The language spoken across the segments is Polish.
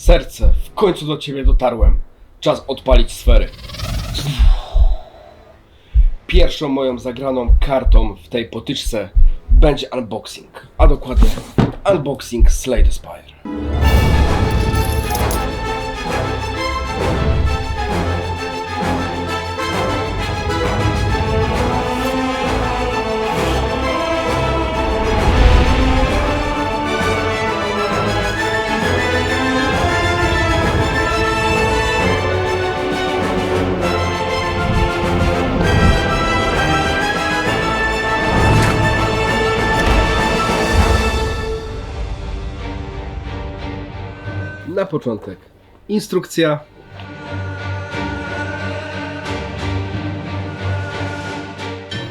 Serce, w końcu do ciebie dotarłem. Czas odpalić sfery. Pierwszą moją zagraną kartą w tej potyczce będzie unboxing, a dokładnie unboxing Slay the Spire. Na początek instrukcja.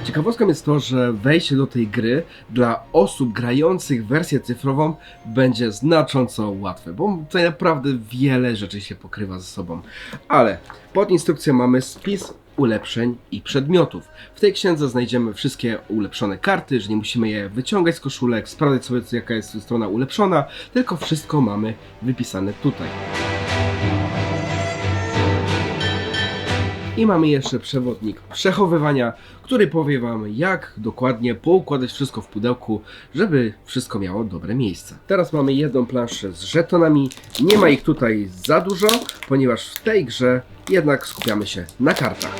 Ciekawostką jest to, że wejście do tej gry dla osób grających wersję cyfrową będzie znacząco łatwe, bo tutaj naprawdę wiele rzeczy się pokrywa ze sobą. Ale pod instrukcją mamy spis ulepszeń i przedmiotów. W tej księdze znajdziemy wszystkie ulepszone karty, że nie musimy je wyciągać z koszulek, sprawdzać sobie jaka jest strona ulepszona, tylko wszystko mamy wypisane tutaj. I mamy jeszcze przewodnik przechowywania, który powie Wam, jak dokładnie poukładać wszystko w pudełku, żeby wszystko miało dobre miejsce. Teraz mamy jedną planszę z żetonami. Nie ma ich tutaj za dużo, ponieważ w tej grze jednak skupiamy się na kartach.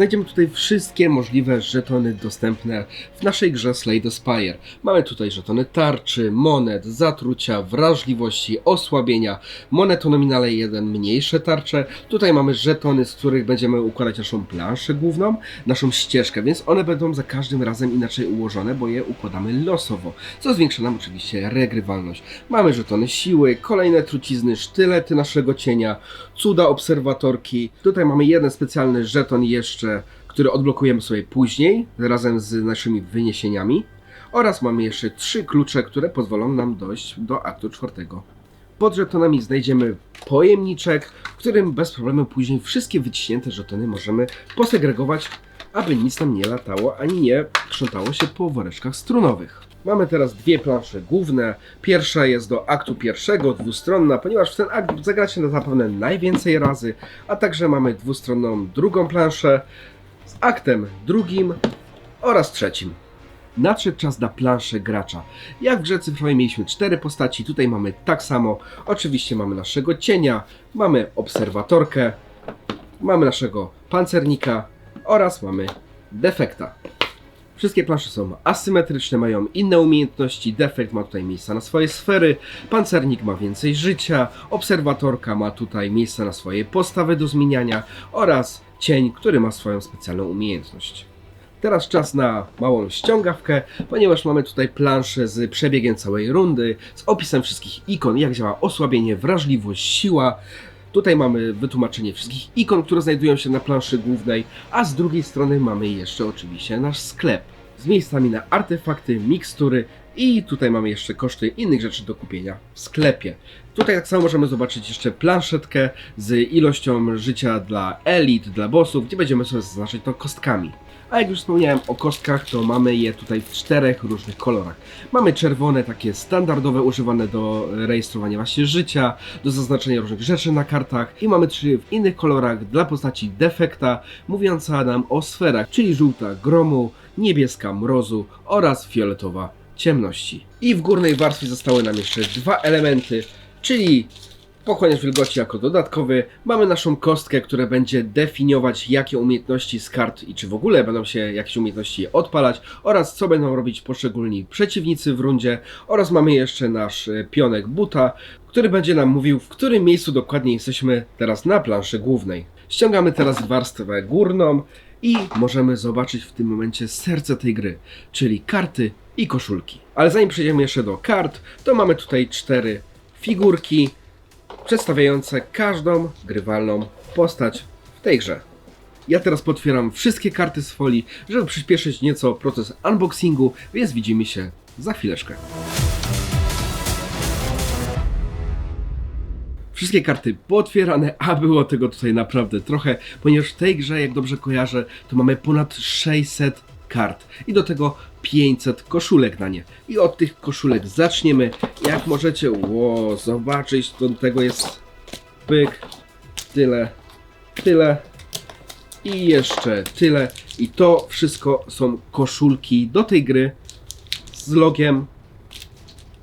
Znajdziemy tutaj wszystkie możliwe żetony dostępne w naszej grze Slay the Spire. Mamy tutaj żetony tarczy, monet, zatrucia, wrażliwości, osłabienia, monet o nominale 1, mniejsze tarcze. Tutaj mamy żetony, z których będziemy układać naszą planszę główną, naszą ścieżkę, więc one będą za każdym razem inaczej ułożone, bo je układamy losowo, co zwiększa nam oczywiście regrywalność. Mamy żetony siły, kolejne trucizny, sztylety naszego cienia, cuda obserwatorki. Tutaj mamy jeden specjalny żeton jeszcze, który odblokujemy sobie później, razem z naszymi wyniesieniami. Oraz mamy jeszcze trzy klucze, które pozwolą nam dojść do aktu czwartego. Pod żetonami znajdziemy pojemniczek, w którym bez problemu później wszystkie wyciśnięte żetony możemy posegregować, aby nic nam nie latało ani nie krzątało się po woreczkach strunowych. Mamy teraz dwie plansze główne. Pierwsza jest do aktu pierwszego, dwustronna, ponieważ w ten akt zagracie na zapewne najwięcej razy, a także mamy dwustronną drugą planszę z aktem drugim oraz trzecim. Nadszedł czas na planszę gracza. Jak w grze cyfrowej mieliśmy cztery postaci, tutaj mamy tak samo. Oczywiście mamy naszego cienia, mamy obserwatorkę, mamy naszego pancernika oraz mamy defekta. Wszystkie plansze są asymetryczne, mają inne umiejętności. Defekt ma tutaj miejsca na swoje sfery, pancernik ma więcej życia, obserwatorka ma tutaj miejsce na swoje postawy do zmieniania oraz cień, który ma swoją specjalną umiejętność. Teraz czas na małą ściągawkę, ponieważ mamy tutaj planszę z przebiegiem całej rundy, z opisem wszystkich ikon, jak działa osłabienie, wrażliwość, siła. Tutaj mamy wytłumaczenie wszystkich ikon, które znajdują się na planszy głównej, a z drugiej strony mamy jeszcze oczywiście nasz sklep z miejscami na artefakty, mikstury i tutaj mamy jeszcze koszty innych rzeczy do kupienia w sklepie. Tutaj tak samo możemy zobaczyć jeszcze planszetkę z ilością życia dla elit, dla bossów, gdzie będziemy sobie zaznaczyć to kostkami. A jak już wspomniałem o kostkach, to mamy je tutaj w czterech różnych kolorach. Mamy czerwone, takie standardowe, używane do rejestrowania właśnie życia, do zaznaczenia różnych rzeczy na kartach. I mamy trzy w innych kolorach dla postaci defekta, mówiąca nam o sferach, czyli żółta gromu, niebieska mrozu oraz fioletowa ciemności. I w górnej warstwie zostały nam jeszcze dwa elementy, czyli Pochłaniacz wilgoci jako dodatkowy. Mamy naszą kostkę, która będzie definiować jakie umiejętności z kart i czy w ogóle będą się jakieś umiejętności odpalać oraz co będą robić poszczególni przeciwnicy w rundzie oraz mamy jeszcze nasz e, pionek buta, który będzie nam mówił w którym miejscu dokładnie jesteśmy teraz na planszy głównej. Ściągamy teraz warstwę górną i możemy zobaczyć w tym momencie serce tej gry, czyli karty i koszulki. Ale zanim przejdziemy jeszcze do kart, to mamy tutaj cztery figurki, przedstawiające każdą grywalną postać w tej grze. Ja teraz potwieram wszystkie karty z folii, żeby przyspieszyć nieco proces unboxingu, więc widzimy się za chwileczkę. Wszystkie karty potwierane, a było tego tutaj naprawdę trochę, ponieważ w tej grze, jak dobrze kojarzę, to mamy ponad 600 kart i do tego 500 koszulek na nie. I od tych koszulek zaczniemy. Jak możecie ło, zobaczyć, do tego jest pyk, tyle, tyle i jeszcze tyle. I to wszystko są koszulki do tej gry z logiem,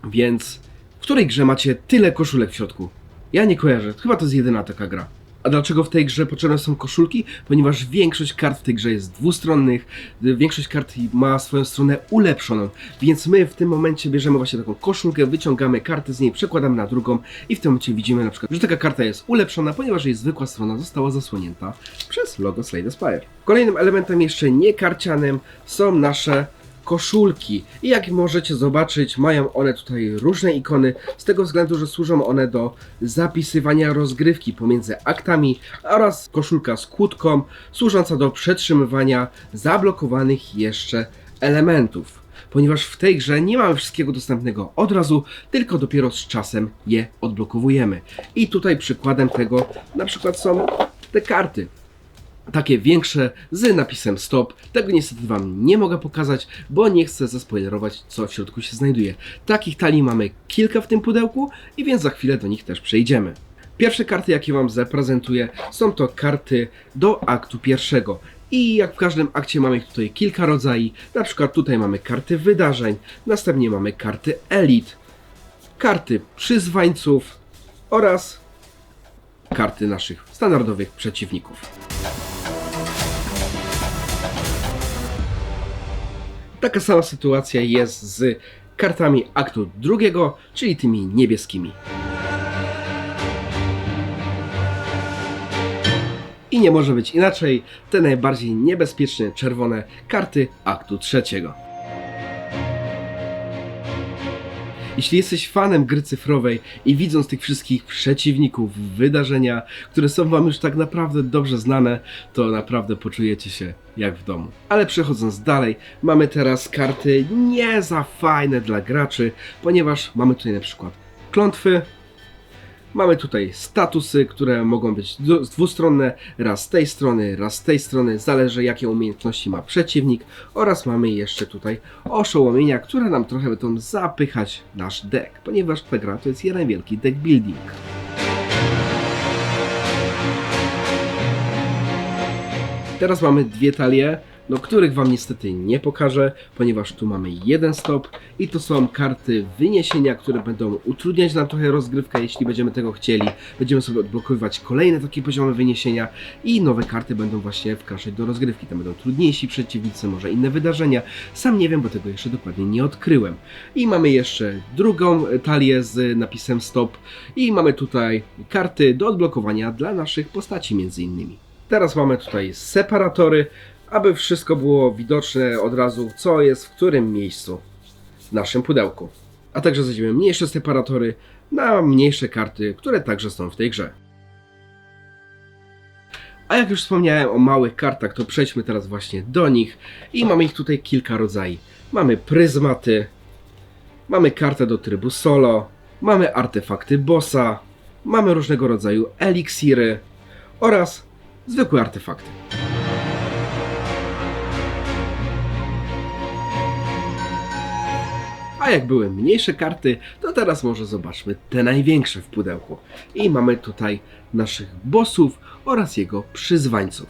więc w której grze macie tyle koszulek w środku? Ja nie kojarzę, chyba to jest jedyna taka gra. A dlaczego w tej grze potrzebne są koszulki? Ponieważ większość kart w tej grze jest dwustronnych, większość kart ma swoją stronę ulepszoną, więc my w tym momencie bierzemy właśnie taką koszulkę, wyciągamy kartę z niej, przekładamy na drugą i w tym momencie widzimy na przykład, że taka karta jest ulepszona, ponieważ jej zwykła strona została zasłonięta przez logo Slay the Spire. Kolejnym elementem jeszcze niekarcianym są nasze koszulki. I jak możecie zobaczyć, mają one tutaj różne ikony, z tego względu, że służą one do zapisywania rozgrywki pomiędzy aktami oraz koszulka z kłódką, służąca do przetrzymywania zablokowanych jeszcze elementów. Ponieważ w tej grze nie mamy wszystkiego dostępnego od razu, tylko dopiero z czasem je odblokowujemy. I tutaj przykładem tego na przykład są te karty takie większe z napisem stop. Tego niestety Wam nie mogę pokazać, bo nie chcę zaspoilerować, co w środku się znajduje. Takich talii mamy kilka w tym pudełku i więc za chwilę do nich też przejdziemy. Pierwsze karty, jakie Wam zaprezentuję, są to karty do aktu pierwszego. I jak w każdym akcie mamy tutaj kilka rodzajów. Na przykład tutaj mamy karty wydarzeń, następnie mamy karty elit, karty przyzwańców oraz karty naszych standardowych przeciwników. Taka sama sytuacja jest z kartami aktu drugiego, czyli tymi niebieskimi. I nie może być inaczej, te najbardziej niebezpieczne czerwone karty aktu trzeciego. Jeśli jesteś fanem gry cyfrowej i widząc tych wszystkich przeciwników, wydarzenia, które są wam już tak naprawdę dobrze znane, to naprawdę poczujecie się jak w domu. Ale przechodząc dalej, mamy teraz karty nie za fajne dla graczy, ponieważ mamy tutaj na przykład klątwy, Mamy tutaj statusy, które mogą być dwustronne, raz z tej strony, raz z tej strony, zależy jakie umiejętności ma przeciwnik. Oraz mamy jeszcze tutaj oszołomienia, które nam trochę będą zapychać nasz deck, ponieważ ta gra to jest jeden wielki deck building. Teraz mamy dwie talie, no których Wam niestety nie pokażę, ponieważ tu mamy jeden stop i to są karty wyniesienia, które będą utrudniać nam trochę rozgrywkę, jeśli będziemy tego chcieli. Będziemy sobie odblokowywać kolejne takie poziomy wyniesienia i nowe karty będą właśnie wkraczać do rozgrywki. Tam będą trudniejsi przeciwnicy, może inne wydarzenia. Sam nie wiem, bo tego jeszcze dokładnie nie odkryłem. I mamy jeszcze drugą talię z napisem stop i mamy tutaj karty do odblokowania dla naszych postaci między innymi. Teraz mamy tutaj separatory, aby wszystko było widoczne od razu, co jest w którym miejscu w naszym pudełku. A także znajdziemy mniejsze separatory na mniejsze karty, które także są w tej grze. A jak już wspomniałem o małych kartach, to przejdźmy teraz właśnie do nich. I mamy ich tutaj kilka rodzajów. Mamy pryzmaty, mamy kartę do trybu solo, mamy artefakty bossa, mamy różnego rodzaju eliksiry oraz zwykłe artefakty. A jak były mniejsze karty, to teraz może zobaczmy te największe w pudełku. I mamy tutaj naszych bossów oraz jego przyzwańców.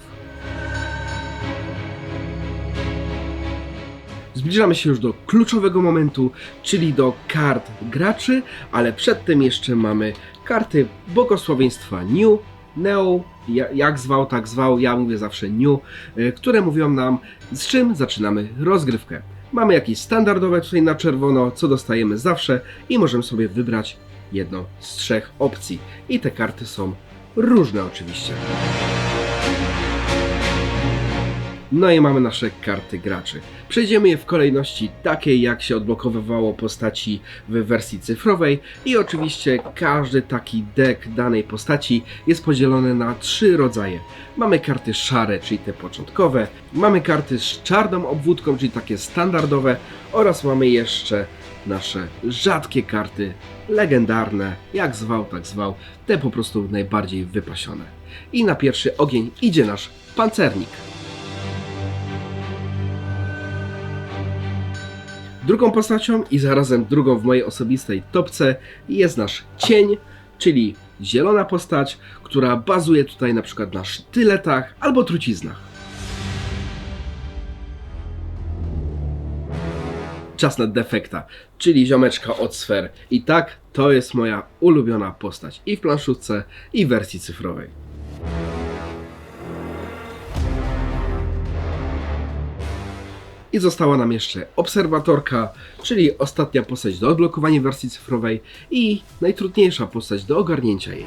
Zbliżamy się już do kluczowego momentu, czyli do kart graczy, ale przedtem jeszcze mamy karty błogosławieństwa New, Neo, ja- jak zwał, tak zwał, ja mówię zawsze New, y, które mówią nam z czym zaczynamy rozgrywkę. Mamy jakieś standardowe tutaj na czerwono, co dostajemy zawsze i możemy sobie wybrać jedną z trzech opcji. I te karty są różne oczywiście. No i mamy nasze karty graczy. Przejdziemy je w kolejności takiej, jak się odblokowywało postaci w wersji cyfrowej i oczywiście każdy taki deck danej postaci jest podzielony na trzy rodzaje. Mamy karty szare, czyli te początkowe, mamy karty z czarną obwódką, czyli takie standardowe oraz mamy jeszcze nasze rzadkie karty, legendarne, jak zwał, tak zwał, te po prostu najbardziej wypasione. I na pierwszy ogień idzie nasz pancernik. Drugą postacią i zarazem drugą w mojej osobistej topce jest nasz cień, czyli zielona postać, która bazuje tutaj na przykład na sztyletach albo truciznach. Czas na defekta, czyli ziomeczka od sfer. I tak, to jest moja ulubiona postać i w planszówce, i w wersji cyfrowej. I została nam jeszcze obserwatorka, czyli ostatnia postać do odblokowania wersji cyfrowej i najtrudniejsza postać do ogarnięcia jej.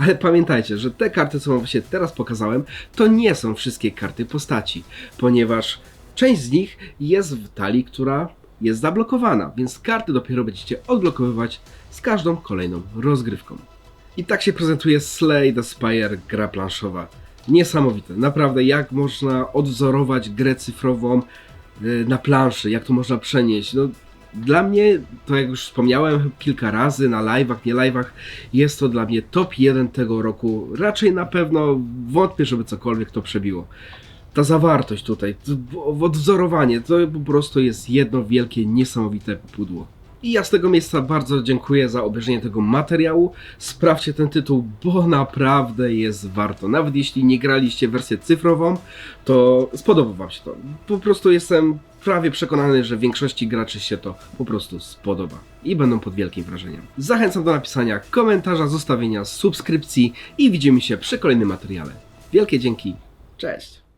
Ale pamiętajcie, że te karty, co wam właśnie teraz pokazałem, to nie są wszystkie karty postaci, ponieważ część z nich jest w talii, która jest zablokowana, więc karty dopiero będziecie odblokowywać z każdą kolejną rozgrywką. I tak się prezentuje Slay the Spire gra planszowa. Niesamowite, naprawdę jak można odwzorować grę cyfrową y, na planszy, jak to można przenieść. No, dla mnie, to jak już wspomniałem kilka razy na live'ach, nie live'ach, jest to dla mnie top 1 tego roku. Raczej na pewno wątpię, żeby cokolwiek to przebiło. Ta zawartość tutaj, to odwzorowanie, to po prostu jest jedno wielkie, niesamowite pudło. I ja z tego miejsca bardzo dziękuję za obejrzenie tego materiału. Sprawdźcie ten tytuł, bo naprawdę jest warto. Nawet jeśli nie graliście w wersję cyfrową, to spodoba Wam się to. Po prostu jestem prawie przekonany, że większości graczy się to po prostu spodoba i będą pod wielkim wrażeniem. Zachęcam do napisania komentarza, zostawienia subskrypcji i widzimy się przy kolejnym materiale. Wielkie dzięki, cześć!